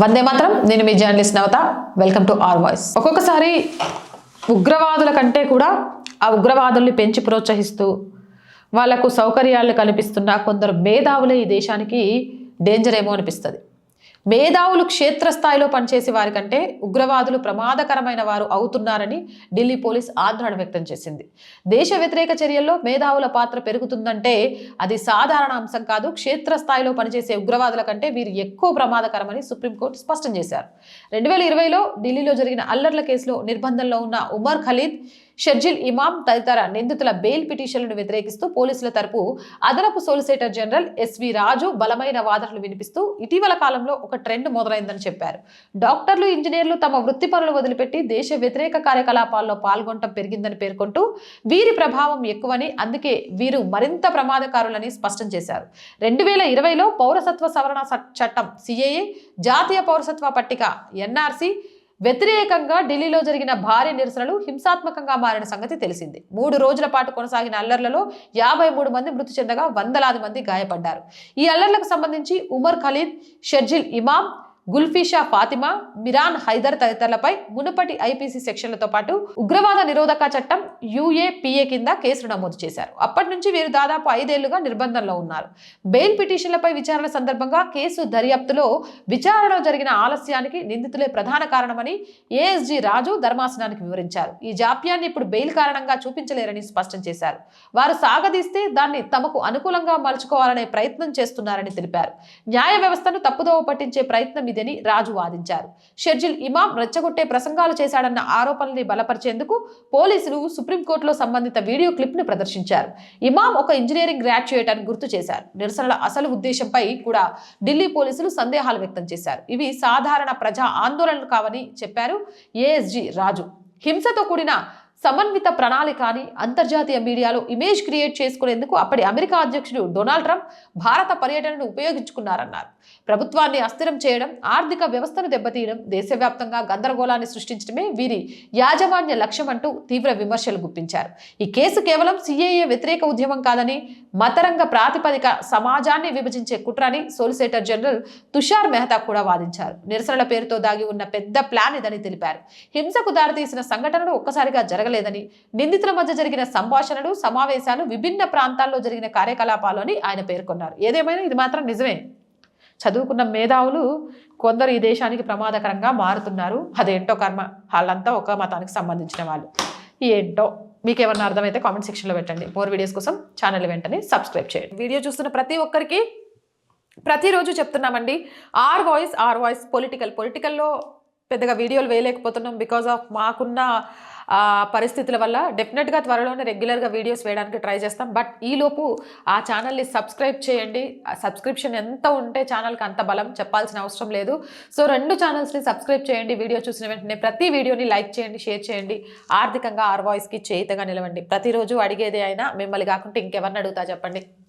వందే మాత్రం. నేను మీ journalist Navatha. Welcome to R voice ఒక్కొక్కసారి ఉగ్రవాదుల కంటే కూడా ఆ ఉగ్రవాదుల్ని పెంచి ప్రోత్సహిస్తూ వాళ్ళకు సౌకర్యాలు కల్పిస్తున్న కొందరు మేధావులే ఈ దేశానికి డేంజర్ ఏమో అనిపిస్తుంది. మేధావులు క్షేత్రస్థాయిలో పనిచేసే వారి కంటే ఉగ్రవాదులు ప్రమాదకరమైన వారు అవుతున్నారని ఢిల్లీ పోలీస్ ఆందోళన వ్యక్తం చేసింది. దేశ వ్యతిరేక చర్యల్లో మేధావుల పాత్ర పెరుగుతుందంటే అది సాధారణ అంశం కాదు. క్షేత్రస్థాయిలో పనిచేసే ఉగ్రవాదుల కంటే వీరు ఎక్కువ ప్రమాదకరమని సుప్రీంకోర్టు స్పష్టం చేశారు. రెండు వేల ఇరవైలో ఢిల్లీలో జరిగిన అల్లర్ల కేసులో నిర్బంధంలో ఉన్న ఉమర్ ఖలీద్ షర్జిల్ ఇమాం తదితర నిందితుల బెయిల్ పిటిషన్లను వ్యతిరేకిస్తూ పోలీసుల తరపు అదనపు సోలిసిటర్ జనరల్ ఎస్వి రాజు బలమైన వాదనలు వినిపిస్తూ ఇటీవల కాలంలో ఒక ట్రెండ్ మొదలైందని చెప్పారు. డాక్టర్లు ఇంజనీర్లు తమ వృత్తి పనులు వదిలిపెట్టి దేశ వ్యతిరేక కార్యకలాపాల్లో పాల్గొనడం పెరిగిందని పేర్కొంటూ వీరి ప్రభావం ఎక్కువని అందుకే వీరు మరింత ప్రమాదకారులని స్పష్టం చేశారు. రెండు వేల ఇరవైలో పౌరసత్వ సవరణ చ- చట్టం సిఏఏ జాతీయ పౌరసత్వ పట్టిక ఎన్ఆర్సీ వ్యతిరేకంగా ఢిల్లీలో జరిగిన భారీ నిరసనలు హింసాత్మకంగా మారిన సంగతి తెలిసింది. మూడు రోజుల పాటు కొనసాగిన అల్లర్లలో యాభై మూడు మంది మృతి చెందగా వందలాది మంది గాయపడ్డారు. ఈ అల్లర్లకు సంబంధించి ఉమర్ ఖలీద్ షర్జిల్ ఇమామ్ గుల్ఫీషా ఫాతిమా మిరాన్ హైదర్ తదితరులపై మునుపటి ఐపీసీ సెక్షన్లతో పాటు ఉగ్రవాద నిరోధక చట్టం యుఏపిఏ కింద కేసులు నమోదు చేశారు. అప్పటి నుంచి వీరు దాదాపు ఐదేళ్ళుగా నిర్బంధంలో ఉన్నారు. బెయిల్ పిటిషన్లపై విచారణ సందర్భంగా కేసు దర్యాప్తులో విచారణలో జరిగిన ఆలస్యానికి నిందితులే ప్రధాన కారణమని ఏఎస్జీ రాజు ధర్మాసనానికి వివరించారు. ఈ జాప్యాన్ని ఇప్పుడు బెయిల్ కారణంగా చూపించలేరని స్పష్టం చేశారు. వారు సాగదీస్తే దాన్ని తమకు అనుకూలంగా మలుచుకోవాలనే ప్రయత్నం చేస్తున్నారని తెలిపారు. న్యాయ వ్యవస్థను తప్పుదోవ పట్టించే ప్రయత్నం ఇదని రాజు వాదించారు. షర్జిల్ ఇమాం రెచ్చగొట్టే ప్రసంగాలు చేశాడన్న ఆరోపణల్ని బలపరిచేందుకు పోలీసులు సుప్రీంకోర్టులో సంబంధిత వీడియో క్లిప్ను ప్రదర్శించారు. ఇమాం ఒక ఇంజనీరింగ్ గ్రాడ్యుయేట్ అని గుర్తు చేశారు. నిరసనల అసలు ఉద్దేశంపై కూడా ఢిల్లీ పోలీసులు సందేహాలు వ్యక్తం చేశారు. ఇవి సాధారణ ప్రజా ఆందోళనలు కావని చెప్పారు ఏఎస్జి రాజు. హింసతో కూడిన సమన్విత ప్రణాళిక అని అంతర్జాతీయ మీడియాలో ఇమేజ్ క్రియేట్ చేసుకునేందుకు అప్పటి అమెరికా అధ్యక్షుడు డొనాల్డ్ ట్రంప్ భారత పర్యటనను ఉపయోగించుకున్నారన్నారు. ప్రభుత్వాన్ని అస్థిరం చేయడం ఆర్థిక వ్యవస్థను దెబ్బతీయడం దేశవ్యాప్తంగా గందరగోళాన్ని సృష్టించడమే వీరి యాజమాన్య లక్ష్యం అంటూ తీవ్ర విమర్శలు గుప్పించారు. ఈ కేసు కేవలం సిఏఏ వ్యతిరేక ఉద్యమం కాదని మతరంగ ప్రాతిపదిక సమాజాన్ని విభజించే కుట్రని సోలిసిటర్ జనరల్ తుషార్ మెహతా కూడా వాదించారు. నిరసనల పేరుతో దాగి ఉన్న పెద్ద ప్లాన్ ఇదని తెలిపారు. హింసకు దారితీసిన సంఘటనలు ఒక్కసారిగా జరగలేదని నిందితుల మధ్య జరిగిన సంభాషణలు సమావేశాలు విభిన్న ప్రాంతాల్లో జరిగిన కార్యకలాపాలు ఆయన పేర్కొన్నారు. ఏదేమైనా ఇది మాత్రం నిజమే. చదువుకున్న మేధావులు కొందరు ఈ దేశానికి ప్రమాదకరంగా మారుతున్నారు. అదేంటో కర్మ. వాళ్ళంతా ఒక మతానికి సంబంధించిన వాళ్ళు. ఏంటో? మీకు ఏమన్నా అర్థమైతే కామెంట్ సెక్షన్లో పెట్టండి. మోర్ వీడియోస్ కోసం ఛానల్ వెంటనే సబ్స్క్రైబ్ చేయండి. వీడియో చూస్తున్న ప్రతి ఒక్కరికి ప్రతిరోజు చెప్తున్నామండి. R voice R voice political పొలిటికల్లో పెద్దగా వీడియోలు వేయలేకపోతున్నాం బికాజ్ ఆఫ్ మాకున్న పరిస్థితుల వల్ల డెఫినెట్గా త్వరలోనే రెగ్యులర్గా వీడియోస్ వేయడానికి ట్రై చేస్తాం. బట్ ఈలోపు ఆ ఛానల్ని సబ్స్క్రైబ్ చేయండి. సబ్స్క్రిప్షన్ ఎంత ఉంటే ఛానల్కి అంత బలం చెప్పాల్సిన అవసరం లేదు. సో రెండు ఛానల్స్ని సబ్స్క్రైబ్ చేయండి. వీడియో చూసిన వెంటనే ప్రతి వీడియోని లైక్ చేయండి షేర్ చేయండి. ఆర్థికంగా ఆర్ వాయిస్కి చేయితగా నిలవండి. ప్రతిరోజు అడిగేదే అయినా మిమ్మల్ని కాకుండా ఇంకెవరిని అడుగుతా చెప్పండి.